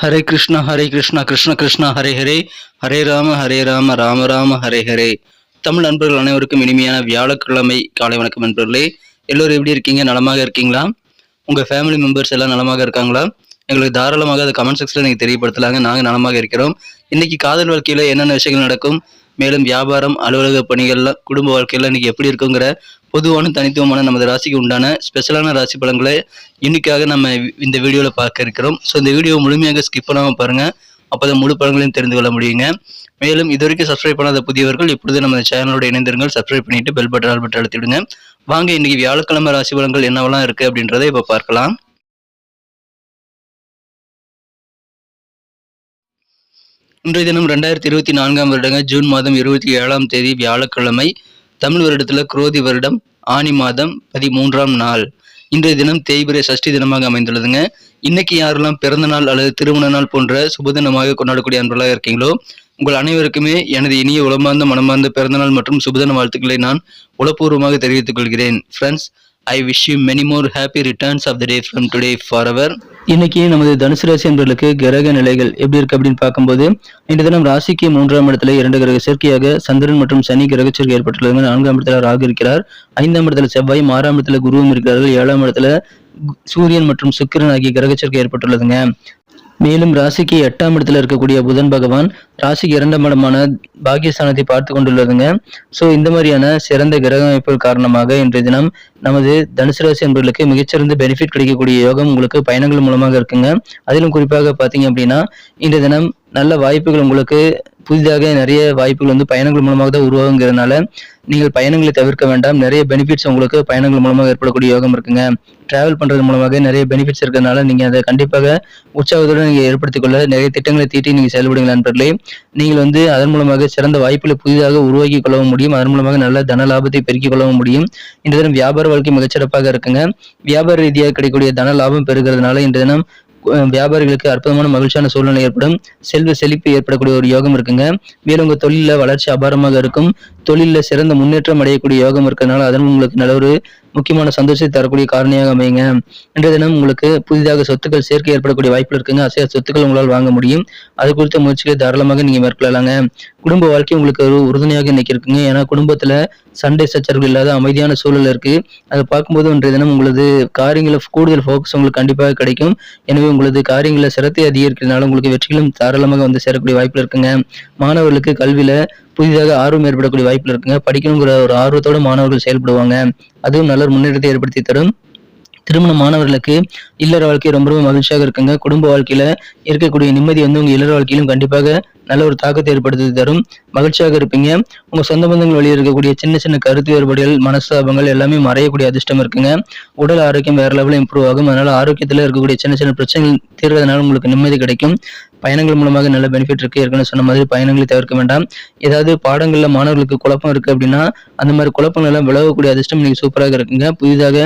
ஹரே கிருஷ்ணா ஹரே கிருஷ்ணா கிருஷ்ண கிருஷ்ணா ஹரே ஹரே. ஹரே ராம ஹரே ராம ராம ராம ஹரே ஹரே. தமிழ் நண்பர்கள் அனைவருக்கும் இனிமையான வியாழக்கிழமை காலை வணக்கம் நண்பர்களே. எல்லோரும் எப்படி இருக்கீங்க? நலமாக இருக்கீங்களா? உங்கள் ஃபேமிலி மெம்பர்ஸ் எல்லாம் நலமாக இருக்காங்களா? எங்களுக்கு தாராளமாக அதை கமெண்ட் செக்ஷனில் நீங்கள் தெரியப்படுத்தலாங்க. நாங்கள் நலமாக இருக்கிறோம். இன்னைக்கு காதல் வாழ்க்கையில் என்னென்ன விஷயங்கள் நடக்கும்? மேலும் வியாபாரம் அலுவலக பணிகள்ல குடும்ப வாழ்க்கையில் இன்னைக்கு எப்படி இருக்குங்கிற பொதுவான தனித்துவமான நமது ராசிக்கு உண்டான ஸ்பெஷலான ராசி பலன்களை இன்னைக்காக நம்ம இந்த வீடியோவில் பார்க்க இருக்கிறோம். ஸோ இந்த வீடியோ முழுமையாக ஸ்கிப் பண்ணாமல் பாருங்கள் அப்போ முழு பலன்களையும் தெரிந்து கொள்ள முடியுங்க. மேலும் இது வரைக்கும் சப்ஸ்கிரைப் பண்ணாத புதியவர்கள் இப்பொழுது நம்ம சேனலோட இணைந்திருங்கள். சப்ஸ்கிரைப் பண்ணிட்டு பெல் பட்டன் ஆல் பட்டன் அழுத்திவிடுங்க. வாங்க இன்னைக்கு வியாழக்கிழமை ராசி பலன்கள் என்னவெல்லாம் இருக்கு அப்படின்றத இப்போ பார்க்கலாம். இன்றைய தினம் ரெண்டாயிரத்தி இருபத்தி நான்காம் வருடங்க ஜூன் மாதம் இருபத்தி ஏழாம் தேதி வியாழக்கிழமை தமிழ் வருடத்தில் குரோதி வருடம் ஆனி மாதம் பதிமூன்றாம் நாள். இன்றைய தினம் தேய்பிரை சஷ்டி தினமாக அமைந்துள்ளதுங்க. இன்னைக்கு யாரெல்லாம் பிறந்த நாள் அல்லது திருமண நாள் போன்ற சுபதினமாக கொண்டாடக்கூடிய அன்பர்களாக இருக்கீங்களோ உங்கள் அனைவருக்குமே எனது இனிய உளமார்ந்த மனமார்ந்த பிறந்தநாள் மற்றும் சுபதின வாழ்த்துக்களை நான் உளப்பூர்வமாக தெரிவித்துக் கொள்கிறேன். Friends I wish you many more happy returns of the day from today for our இன்னைக்கு நமது தனுசு ராசி என்பவர்களுக்கு கிரக நிலைகள் எப்படி இருக்கு அப்படின்னு பார்க்கும்போது இன்று தினம் ராசிக்கு மூன்றாம் இடத்துல இரண்டு கிரக சேர்க்கையாக சந்திரன் மற்றும் சனி கிரக சேர்க்கை ஏற்பட்டுள்ளது. நான்காம் இடத்துல ராகு இருக்கிறார். ஐந்தாம் இடத்துல செவ்வாய் ஆறாம் இடத்துல குருவும் இருக்கிறார்கள். ஏழாம் இடத்துல சூரியன் மற்றும் சுக்கிரன் ஆகிய கிரக சேர்க்கை ஏற்பட்டுள்ளதுங்க. மேலும் ராசிக்கு எட்டாம் இடத்துல இருக்கக்கூடிய புதன் பகவான் ராசிக்கு இரண்டாம் இடமான பாக்கியஸ்தானத்தை பார்த்து கொண்டுள்ளதுங்க. ஸோ இந்த மாதிரியான சிறந்த கிரக அமைப்புகள் காரணமாக இன்றைய தினம் நமது தனுசு ராசி என்பவர்களுக்கு மிகச்சிறந்த பெனிஃபிட் கிடைக்கக்கூடிய யோகம் உங்களுக்கு பயணங்கள் மூலமாக இருக்குங்க. அதிலும் குறிப்பாக பார்த்தீங்க அப்படின்னா இன்றைய தினம் நல்ல வாய்ப்புகள் உங்களுக்கு புதிதாக நிறைய வாய்ப்புகள் வந்து பயணங்கள் மூலமாக தான் உருவாகுங்கிறதுனால நீங்கள் பயணங்களை தவிர்க்க வேண்டாம். நிறைய பெனிஃபிட்ஸ் உங்களுக்கு பயணங்கள் மூலமாக ஏற்படக்கூடிய யோகம் இருக்குங்க. டிராவல் பண்றது மூலமாக நிறைய பெனிஃபிட்ஸ் இருக்கிறதுனால நீங்கள் அதை கண்டிப்பாக உற்சாகத்துடன் நீங்கள் ஏற்படுத்திக் கொள்ள நிறைய திட்டங்களை தீட்டி நீங்கள் செயல்படுங்கள் நண்பர்களே. நீங்கள் வந்து அதன் மூலமாக சிறந்த வாய்ப்புகளை புதிதாக உருவாக்கி கொள்ளவும் முடியும். அதன் மூலமாக நல்ல தன லாபத்தை பெருக்கிக் கொள்ளவும் முடியும். இந்த தினம் வியாபார வாழ்க்கை மிகச்சிறப்பாக இருக்குங்க. வியாபார ரீதியாக கிடைக்கக்கூடிய தன லாபம் பெறுகிறதுனால இந்த தினம் வியாபாரிகளுக்கு அற்புதமான மகிழ்ச்சியான சூழ்நிலை ஏற்படும். செல்வ செழிப்பு ஏற்படக்கூடிய ஒரு யோகம் இருக்குங்க. மேலும் உங்க தொழில வளர்ச்சி அபாரமாக இருக்கும். தொழிலில் சிறந்த முன்னேற்றம் அடையக்கூடிய யோகம் இருக்கிறதுனால அதன் உங்களுக்கு நல்ல ஒரு முக்கியமான சந்தோஷத்தை தரக்கூடிய காரணியாக அமையுங்க. இன்றைய தினம் உங்களுக்கு புதிதாக சொத்துக்கள் சேர்க்கை ஏற்படக்கூடிய வாய்ப்புகள் இருக்குங்க. அசைய சொத்துக்கள் உங்களால் வாங்க முடியும். அது குறித்த முயற்சிகளை தாராளமாக நீங்க மேற்கொள்ளலாங்க. குடும்ப வாழ்க்கை உங்களுக்கு ஒரு உறுதுணையாக இன்னைக்கு இருக்குங்க. ஏன்னா குடும்பத்துல சண்டை சச்சரவுகள் இல்லாத அமைதியான சூழல் இருக்கு. அதை பார்க்கும்போது இன்றைய தினம் உங்களது காரியங்களை கூடுதல் ஃபோக்கஸ் உங்களுக்கு கண்டிப்பாக கிடைக்கும். எனவே உங்களது காரியங்களை சிரத்தை அதிகரிக்கிறதுனால உங்களுக்கு வெற்றிகளும் தாராளமாக வந்து சேரக்கூடிய வாய்ப்பு இருக்குங்க. மாணவர்களுக்கு கல்வியில புதிதாக ஆர்வம் ஏற்படக்கூடிய வாய்ப்புகள் இருக்குங்க. படிக்கணுங்கிற ஒரு ஆர்வத்தோட மாணவர்கள் செயல்படுவாங்க. அதுவும் நல்ல முன்னேற்றத்தை ஏற்படுத்தி தரும். திருமண மாணவர்களுக்கு இல்லற வாழ்க்கை ரொம்ப ரொம்ப மகிழ்ச்சியாக இருக்குங்க. குடும்ப வாழ்க்கையில இருக்கக்கூடிய நிம்மதி வந்து உங்க இல்லற வாழ்க்கையிலும் கண்டிப்பாக நல்ல ஒரு தாக்கத்தை ஏற்படுத்தி தரும். மகிழ்ச்சியாக இருப்பீங்க. உங்க சொந்த பந்தங்கள் வழியில் இருக்கக்கூடிய சின்ன சின்ன கருத்து வேறுபாடுகள் மனஸ்தாபங்கள் எல்லாமே மறையக்கூடிய அதிர்ஷ்டம் இருக்குங்க. உடல் ஆரோக்கியம் வேற லெவலில் இம்ப்ரூவ் ஆகும். அதனால ஆரோக்கியத்துல இருக்கக்கூடிய சின்ன சின்ன பிரச்சனைகள் தீர்வதனால உங்களுக்கு நிம்மதி கிடைக்கும். பயணங்கள் மூலமாக நல்ல பெனிஃபிட் இருக்கு. ஏற்கனவே சொன்ன மாதிரி பயணங்களை தவிர்க்க வேண்டாம். ஏதாவது பாடங்களில் மாணவர்களுக்கு குழப்பம் இருக்கு அப்படின்னா அந்த மாதிரி குழப்பங்கள் எல்லாம் விலகக்கூடிய அதிர்ஷ்டம் நீங்கள் சூப்பராக இருக்குங்க. புதிதாக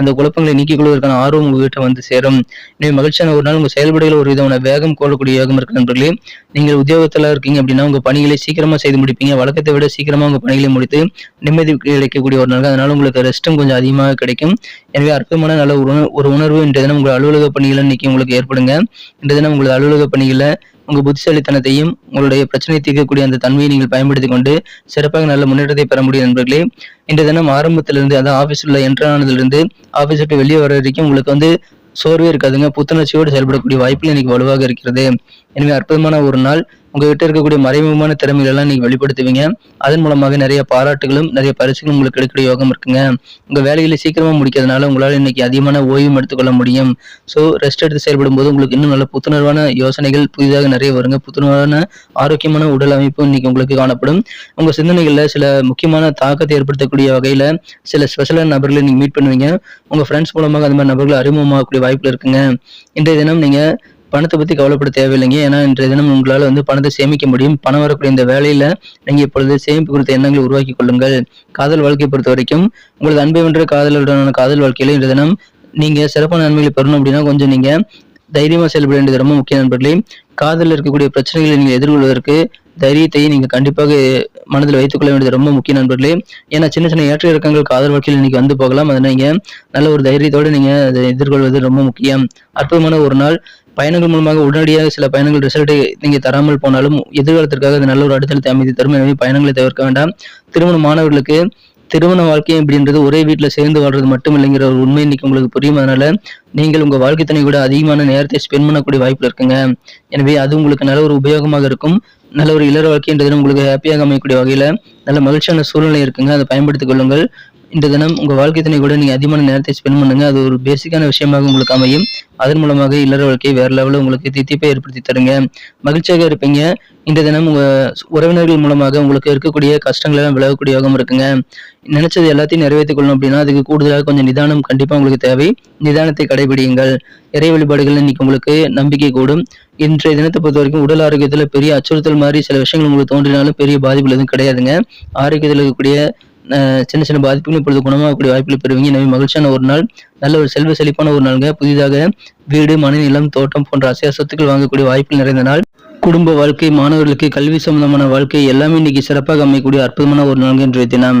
அந்த குழப்பங்களை நீக்கிக் கொள்வதற்கான ஆர்வம் உங்ககிட்ட வந்து சேரும். எனவே மகிழ்ச்சியான ஒரு நாள் உங்க செயல்பாடுகள் ஒரு விதமான வேகம் கோலக்கூடிய யோகம் இருக்கு நண்பர்களே. நீங்கள் உத்தியோகத்தில் இருக்கீங்க அப்படின்னா உங்க பணிகளை சீக்கிரமா செய்து முடிப்பீங்க. வழக்கத்தை விட சீக்கிரமா உங்க பணிகளை முடித்து நிம்மதி கிடைக்கக்கூடிய ஒரு நாள். அதனால உங்களுக்கு ரெஸ்ட்டும் கொஞ்சம் அதிகமாக கிடைக்கும். எனவே அற்புதமான நல்ல ஒரு ஒரு உணர்வு இன்றைய தினம் உங்கள் அலுவலக பணிகள் இன்னைக்கு உங்களுக்கு ஏற்படுங்க. இன்றைய தினம் உங்களது அலுவலக பணிகளில் உங்க புத்திசாலித்தனத்தையும் உங்களுடைய பிரச்சனை தீர்க்கக்கூடிய அந்த தன்மையை நீங்கள் பயன்படுத்தி கொண்டு சிறப்பாக நல்ல முன்னேற்றத்தை பெற முடியும் நண்பர்களே. இன்றைய தினம் ஆரம்பத்திலிருந்து அதாவது ஆபீஸ் உள்ள என்ட்ரு ஆனதிலிருந்து ஆபீஸ் விட்டு வெளியே வர வரைக்கும் உங்களுக்கு வந்து சோர்வே இருக்காதுங்க. புத்துணர்ச்சியோடு செயல்படக்கூடிய வாய்ப்புகள் இன்னைக்கு வலுவாக இருக்கிறது. எனவே அற்புதமான ஒரு நாள். உங்ககிட்ட இருக்கக்கூடிய மறைமுகமான திறமைகள் எல்லாம் நீங்க வெளிப்படுத்துவீங்க. அதன் மூலமாக நிறைய பாராட்டுகளும் நிறைய பரிசுகளும் உங்களுக்கு கிடைக்கக்கூடிய யோகம் இருக்குங்க. உங்க வேலைகளை சீக்கிரமா முடிக்கிறதுனால உங்களால இன்னைக்கு அதிகமான ஓய்வும் எடுத்துக்கொள்ள முடியும். ஸோ ரெஸ்ட் எடுத்து செயல்படும் போது உங்களுக்கு இன்னும் நல்ல புத்துணர்வான யோசனைகள் புதிதாக நிறைய வருங்க. புத்துணர்வான ஆரோக்கியமான உடல் அமைப்பு இன்னைக்கு உங்களுக்கு காணப்படும். உங்க சிந்தனைகள்ல சில முக்கியமான தாக்கத்தை ஏற்படுத்தக்கூடிய வகையில சில ஸ்பெஷலான நபர்களை நீங்க மீட் பண்ணுவீங்க. உங்க ஃப்ரெண்ட்ஸ் மூலமாக அந்த மாதிரி நபர்கள் அறிமுகமாகக்கூடிய வாய்ப்புகள் இருக்குங்க. இன்றைய தினம் நீங்க பணத்தை பத்தி கவலைப்பட தேவையில்லைங்க. ஏன்னா இன்றைய தினம் உங்களால வந்து பணத்தை சேமிக்க முடியும். பணம் வரக்கூடிய இந்த வேலையில நீங்க இப்பொழுது சேமிப்பு குறித்த எண்ணங்களை உருவாக்கி கொள்ளுங்கள். காதல் வாழ்க்கையை பொறுத்த வரைக்கும் உங்களது அன்பை வென்ற காதலுடனான காதல் வாழ்க்கையில இன்றைய தினம் நீங்க சிறப்பான நன்மைகளை பெறணும் அப்படின்னா கொஞ்சம் நீங்க தைரியமா செயல்பட வேண்டியது ரொம்ப முக்கிய நண்பர்களே. காதலில் இருக்கக்கூடிய பிரச்சனைகளை நீங்கள் எதிர்கொள்வதற்கு தைரியத்தை நீங்க கண்டிப்பாக மனதில் வைத்துக் கொள்ள வேண்டியது ரொம்ப முக்கிய நண்பர்களே. ஏன்னா சின்ன சின்ன ஏற்ற இறக்கங்கள் காதல் வாழ்க்கையில் இன்னைக்கு வந்து போகலாம். அதை நீங்க நல்ல ஒரு தைரியத்தோட நீங்க அதை எதிர்கொள்வது ரொம்ப முக்கியம். அற்புதமான ஒரு நாள். பயணங்கள் மூலமாக உடனடியாக சில பயணங்கள் ரிசல்ட்டை நீங்கள் தராமல் போனாலும் எதிர்காலத்திற்காக அது நல்ல ஒரு அடுத்தடுத்த அமைதி தரும். எனவே பயணங்களை தவிர்க்க வேண்டாம். திருமண மாணவர்களுக்கு திருமண வாழ்க்கை அப்படின்றது ஒரே வீட்டில் சேர்ந்து வாழ்றது மட்டும் இல்லைங்கிற ஒரு உண்மை இன்னைக்கு உங்களுக்கு புரியும். அதனால நீங்கள் உங்கள் வாழ்க்கை துணை கூட அதிகமான நேரத்தை ஸ்பெண்ட் பண்ணக்கூடிய வாய்ப்பு இருக்குங்க. எனவே அது உங்களுக்கு நல்ல ஒரு உபயோகமாக இருக்கும். நல்ல ஒரு இளர வாழ்க்கைன்றது உங்களுக்கு ஹாப்பியாக அமையக்கூடிய வகையில் நல்ல மகிழ்ச்சியான சூழ்நிலை இருக்குங்க. அதை பயன்படுத்திக் கொள்ளுங்கள். இந்த தினம் உங்கள் வாழ்க்கை துணை கூட நீங்கள் அதிகமான நேரத்தை ஸ்பெண்ட் பண்ணுங்க. அது ஒரு பேசிக்கான விஷயமாக உங்களுக்கு அமையும். அதன் மூலமாக இல்லற வாழ்க்கையை வேறு லெவலில் உங்களுக்கு தித்திப்பை ஏற்படுத்தி தருங்க. மகிழ்ச்சியாக இருப்பீங்க. இந்த தினம் உங்க உறவினர்கள் மூலமாக உங்களுக்கு இருக்கக்கூடிய கஷ்டங்கள் எல்லாம் விலகக்கூடிய யோகம் இருக்குங்க. நினைச்சது எல்லாத்தையும் நிறைவேற்றிக் கொள்ளணும் அப்படின்னா அதுக்கு கூடுதலாக கொஞ்சம் நிதானம் கண்டிப்பாக உங்களுக்கு தேவை. நிதானத்தை கடைபிடியுங்கள். இறை வழிபாடுகள் இன்னைக்கு உங்களுக்கு நம்பிக்கை கூடும். இன்றைய தினத்தை பொறுத்த வரைக்கும் உடல் ஆரோக்கியத்தில் பெரிய அச்சுறுத்தல் மாதிரி சில விஷயங்கள் உங்களுக்கு தோன்றினாலும் பெரிய பாதிப்பு எதுவும் கிடையாதுங்க. ஆரோக்கியத்தில் இருக்கக்கூடிய சின்ன சின்ன பாதிப்புகள் இப்பொழுது குணமாகக்கூடிய வாய்ப்புகளை பெறுவீங்க. எனவே மகிழ்ச்சியான ஒரு நாள் நல்ல ஒரு செல்வ செழிப்பான ஒரு நாளுங்க. புதிதாக வீடு மனநிலம் தோட்டம் போன்ற அசைய சொத்துக்கள் வாங்கக்கூடிய வாய்ப்புகள் நிறைந்த நாள். குடும்ப வாழ்க்கை மாணவர்களுக்கு கல்வி சம்பந்தமான வாழ்க்கை எல்லாமே இன்னைக்கு சிறப்பாக அமையக்கூடிய அற்புதமான ஒரு நாள் இன்றைய தினம்.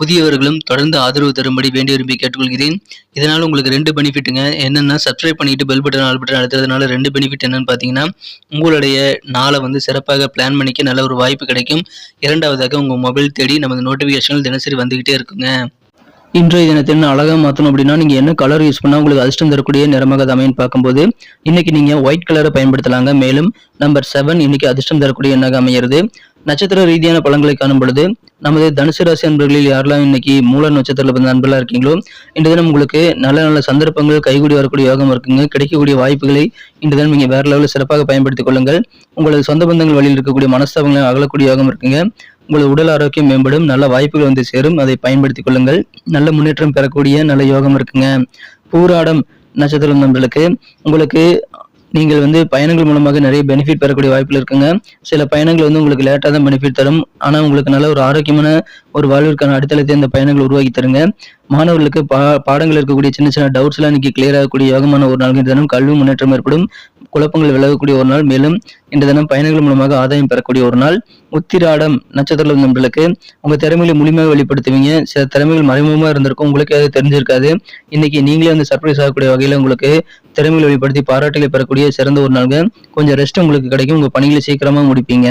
புதியவர்களும் தொடர்ந்து ஆதரவு தரும்படி வேண்டி விரும்பி கேட்டுக்கொள்கிறேன். இதனால் உங்களுக்கு ரெண்டு பெனிஃபிட்டுங்க. என்னென்னா சப்ஸ்கிரைப் பண்ணிட்டு பெல் பட்டன் ஆல் பட்டன் அழுத்துறதுனால ரெண்டு பெனிஃபிட் என்னன்னு பார்த்தீங்கன்னா உங்களுடைய நாளை வந்து சிறப்பாக பிளான் பண்ணிக்க நல்ல ஒரு வாய்ப்பு கிடைக்கும். இரண்டாவதாக உங்கள் மொபைல் தேடி நமது நோட்டிஃபிகேஷன்கள் தினசரி வந்துக்கிட்டே இருக்குங்க. இன்றைய தினத்தின் அழகாக மாற்றணும் அப்படின்னா நீங்கள் என்ன கலர் யூஸ் பண்ணால் உங்களுக்கு அதிர்ஷ்டம் தரக்கூடிய நிறமாக அது அமைன்னு பார்க்கும்போது இன்னைக்கு நீங்கள் ஒயிட் கலரை பயன்படுத்தலாங்க. மேலும் நம்பர் செவன் இன்னைக்கு அதிர்ஷ்டம் தரக்கூடிய எண்ணாக அமையிறது. நட்சத்திர ரீதியான பலன்களை காணும் பொழுது நமது தனுசு ராசி அன்பர்களில் யாரெல்லாம் இன்னைக்கு மூல நட்சத்திரத்தில் பிறந்த அன்பெல்லாம் இருக்கீங்களோ இந்த தினம் உங்களுக்கு நல்ல நல்ல சந்தர்ப்பங்கள் கைகூடி வரக்கூடிய யோகம் இருக்குங்க. கிடைக்கக்கூடிய வாய்ப்புகளை இந்த தினம் நீங்கள் வேற லெவலில் சிறப்பாக பயன்படுத்திக் கொள்ளுங்கள். உங்களது சொந்த பந்தங்கள் வழியில் இருக்கக்கூடிய மனஸ்தாபங்களை அகலக்கூடிய யோகம் இருக்குங்க. உங்களது உடல் ஆரோக்கியம் மேம்படும் நல்ல வாய்ப்புகள் வந்து சேரும் அதை பயன்படுத்திக் கொள்ளுங்கள். நல்ல முன்னேற்றம் பெறக்கூடிய நல்ல யோகம் இருக்குங்க. பூராடம் நட்சத்திரம் நண்பர்களுக்கு உங்களுக்கு நீங்கள் வந்து பயணங்கள் மூலமாக நிறைய பெனிஃபிட் பெறக்கூடிய வாய்ப்பில் இருக்குங்க. சில பயணங்கள் வந்து உங்களுக்கு லேட்டாக தான் பெனிஃபிட் தரும். ஆனால் உங்களுக்கு நல்ல ஒரு ஆரோக்கியமான ஒரு வாழ்விற்கான அடித்தளத்தை இந்த பயணங்கள் உருவாக்கி தருங்க. மாணவர்களுக்கு பா பாடங்கள் இருக்கக்கூடிய சின்ன சின்ன டவுட்ஸ் எல்லாம் இன்னைக்கு கிளியர் ஆகக்கூடிய யோகமான ஒரு நாள். இந்த தினம் கல்வி முன்னேற்றம் ஏற்படும். குழப்பங்கள் விலகக்கூடிய ஒரு நாள். மேலும் இந்த தினம் பயணங்கள் மூலமாக ஆதாயம் பெறக்கூடிய ஒரு நாள். உத்திராடம் நட்சத்திர நண்பர்களுக்கு உங்க திறமைகளை முழுமையாக வெளிப்படுத்துவீங்க. சில திறமைகள் மறைமுகமாக இருந்திருக்கும். உங்களுக்கு அது தெரிஞ்சிருக்காது. இன்னைக்கு நீங்களே வந்து சர்ப்ரைஸ் ஆகக்கூடிய வகையில உங்களுக்கு திறமைகளை வெளிப்படுத்தி பாராட்டுகளை பெறக்கூடிய சிறந்த ஒரு நாளுங்க. கொஞ்சம் ரெஸ்ட் உங்களுக்கு கிடைக்கும். உங்க பணிகளை சீக்கிரமா முடிப்பீங்க.